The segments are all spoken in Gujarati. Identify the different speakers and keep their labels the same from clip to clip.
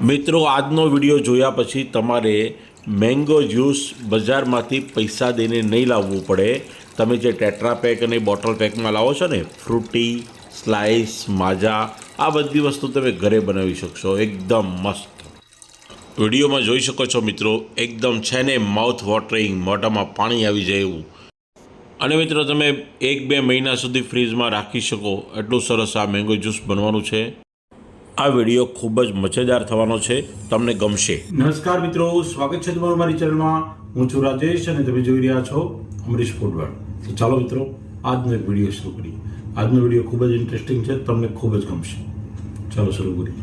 Speaker 1: મિત્રો, આજનો વીડિયો જોયા પછી તમારે મેંગો જ્યુસ બજારમાંથી પૈસા દઈને નહીં લાવવું પડે. તમે જે ટેટ્રા પેક અને બોટલ પેકમાં લાવો છો ને, ફ્રૂટી સ્લાઇસ માજા, આ બધી વસ્તુ તમે ઘરે બનાવી શકશો. એકદમ મસ્ત. વિડીયોમાં જોઈ શકો છો મિત્રો, એકદમ છે ને માઉથ વોટરિંગ મોઢામાં પાણી આવી જાય એવું. અને મિત્રો, તમે એક બે મહિના સુધી ફ્રીજમાં રાખી શકો. એટલું સરસ આ મેંગો જ્યુસ બનવાનું છે. આ વીડિયો ખૂબ જ મજેદાર થવાનો છે. તમને ગમશે.
Speaker 2: નમસ્કાર મિત્રો સ્વાગત છે તમારું મારી ચેનલમાં. હું છું રાજેશ અને તમે જોઈ રહ્યા છો અમરીશ ફૂડવર્ડ તો ચાલો મિત્રો આજનો એક વીડિયો શરૂ કરીએ. આજનો વીડિયો ખૂબ જ ઇન્ટરેસ્ટિંગ છે તમને ખૂબ જ ગમશે. ચાલો શરૂ કરીએ.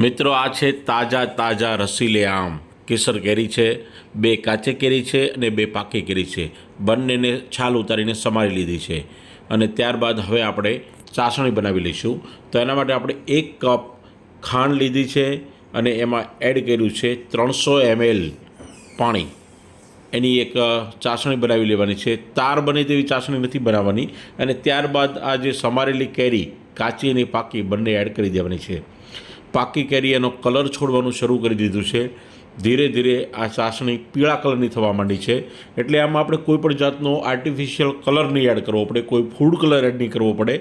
Speaker 1: મિત્રો આ છે તાજા તાજા રસીલે આમ. કેસર કેરી છે બે કાચે કેરી છે અને બે પાકી કેરી છે. બંનેને છાલ ઉતારીને સમારી લીધી છે. અને ત્યારબાદ હવે આપણે ચાસણી બનાવી લઈશું. તો એના માટે આપણે એક કપ ખાંડ લીધી છે અને એમાં એડ કર્યું છે ત્રણસો એમએલ પાણી. એની એક ચાસણી બનાવી લેવાની છે. તાર બને તેવી ચાસણી નથી બનાવવાની અને ત્યારબાદ આ જે સમારેલી કેરી, કાચી અને પાકી બંને એડ કરી દેવાની છે. પાકી કેરી એનો કલર છોડવાનું શરૂ કરી દીધું છે. ધીરે ધીરે આ ચાસણી પીળા કલરની થવા માંડી છે. એટલે આમાં આપણે કોઈ પણ જાતનો આર્ટિફિશિયલ કલર નહીં એડ કરવો પડે, કોઈ ફૂડ કલર એડ નહીં કરવો પડે.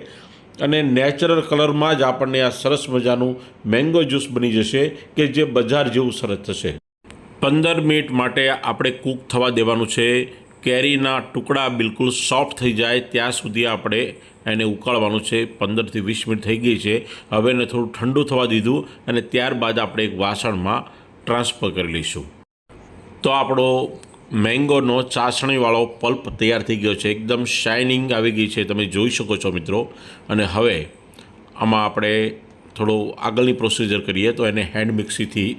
Speaker 1: અને નેચરલ કલરમાં જ આપણને આ સરસ મજાનું મેંગો જ્યુસ બની જશે કે જે બજાર જેવું સરસ થશે. પંદર મિનિટ માટે આપણે કૂક થવા દેવાનું છે. કેરીના ટુકડા બિલકુલ સોફ્ટ થઈ જાય ત્યાં સુધી આપણે એને ઉકાળવાનું છે. પંદરથી વીસ મિનિટ થઈ ગઈ છે. હવે એને થોડું ઠંડુ થવા દીધું અને ત્યારબાદ આપણે એક વાસણમાં ટ્રાન્સફર કરી લઈશું. તો આપણો મેંગોનો ચાસણીવાળો પલ્પ તૈયાર થઈ ગયો છે. એકદમ શાઇનિંગ આવી ગઈ છે. તમે જોઈ શકો છો મિત્રો. અને હવે આમાં આપણે થોડું આગળની પ્રોસિજર કરીએ તો એને હેન્ડ મિક્સીથી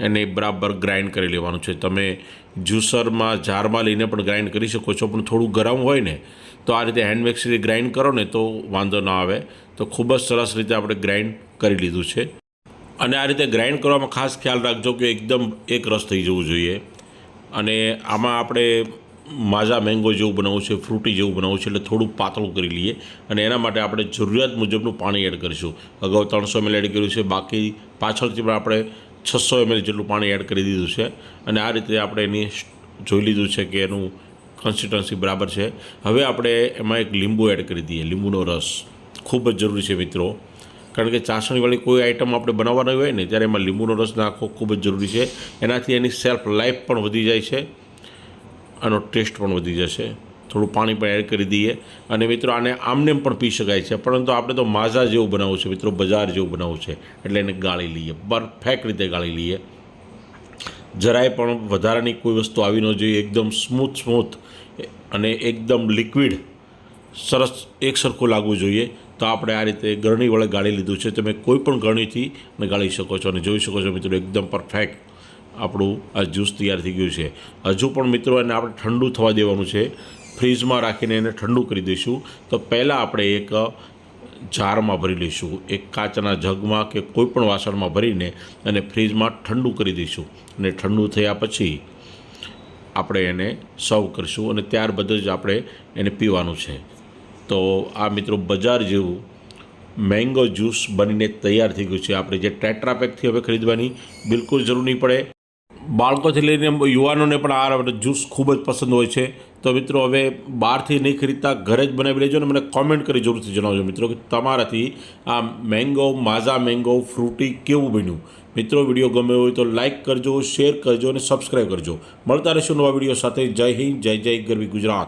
Speaker 1: એને બરાબર ગ્રાઇન્ડ કરી લેવાનું છે. તમે જ્યુસરમાં જારમાં લઈને પણ ગ્રાઇન્ડ કરી શકો છો, પણ થોડું ગરમ હોય ને, તો આ રીતે હેન્ડ મિક્સીથી ગ્રાઇન્ડ કરો ને, તો વાંધો ના આવે. તો ખૂબ જ સરસ રીતે આપણે ગ્રાઇન્ડ કરી લીધું છે. અને આ રીતે ગ્રાઇન્ડ કરવામાં ખાસ ખ્યાલ રાખજો કે એકદમ એક રસ થઈ જવું જોઈએ. અને આમાં આપણે માઝા મેંગો જેવું બનાવવું છે, ફ્રૂટી જેવું બનાવવું છે, એટલે થોડું પાતળું કરી લઈએ અને એના માટે આપણે જરૂરિયાત મુજબનું પાણી એડ કરીશું. અગાઉ ત્રણસો એમએલ એડ કર્યું છે, બાકી પાછળથી પણ આપણે છસો એમએલ જેટલું પાણી એડ કરી દીધું છે. અને આ રીતે આપણે એની જોઈ લીધું છે કે એનું કન્સિસ્ટન્સી બરાબર છે. હવે આપણે એમાં એક લીંબુ એડ કરી દઈએ, લીંબુનો રસ. ખૂબ જ જરૂરી છે મિત્રો. કારણ કે ચાસણીવાળી કોઈ આઈટમ આપણે બનાવવાની હોય ને, ત્યારે એમાં લીંબુનો રસ નાખવો ખૂબ જ જરૂરી છે. એનાથી એની સેલ્ફ લાઈફ પણ વધી જાય છે, આનો ટેસ્ટ પણ વધી જશે. થોડું પાણી પણ એડ કરી દઈએ. અને મિત્રો, આને આમનેમ પણ પી શકાય છે, પરંતુ આપણે તો માઝા જેવું બનાવવું છે મિત્રો, બજાર જેવું બનાવવું છે, એટલે એને ગાળી લઈએ. પરફેક્ટ રીતે ગાળી લઈએ. જરાય પણ વધારાની કોઈ વસ્તુ આવી ન જોઈએ, એકદમ સ્મૂથ સ્મૂથ અને એકદમ લિક્વિડ સરસ, એક સરખું લાગવું જોઈએ. તો આપણે આ રીતે ગરણી વડે ગાળી લીધું છે. તમે કોઈ પણ ગરણીથી ગાળી શકો છો અને જોઈ શકો છો મિત્રો, એકદમ પરફેક્ટ આપણું આ જ્યુસ તૈયાર થઈ ગયું છે. હજુ પણ મિત્રો એને આપણે ઠંડુ થવા દેવાનું છે. ફ્રીજમાં રાખીને એને ઠંડુ કરી દઈશું. તો પહેલાં આપણે એક જારમાં ભરી લઈશું. એક કાચના જગમાં કે કોઈ પણ વાસણમાં ભરીને અને ફ્રીજમાં ઠંડુ કરી દઈશું. અને ઠંડુ થયા પછી આપણે એને સર્વ કરીશું અને ત્યારબાદ જ આપણે એને પીવાનું છે. તો આ મિત્રો બજાર જેવું મેંગો જ્યુસ બનીને તૈયાર થઈ ગયું છે. આપણે જે ટેટ્રાપેકથી હવે ખરીદવાની બિલકુલ જરૂર નહીં પડે. બાળકોથી લઈને યુવાનોને પણ આ જ્યુસ ખૂબ જ પસંદ હોય છે. તો મિત્રો હવે બહારથી નહીં ખરીદતા ઘરે જ બનાવી લેજો ને મને કોમેન્ટ કરી જરૂરથી જણાવજો મિત્રો કે તમારાથી આ મેંગો, માઝા મેંગો, ફ્રૂટી કેવું બન્યું? મિત્રો વીડિયો ગમ્યો હોય તો લાઇક કરજો શેર કરજો અને સબસ્ક્રાઈબ કરજો. મળતા રહેશું નવા વીડિયો સાથે. જય હિન્દ, જય જય ગરવી ગુજરાત.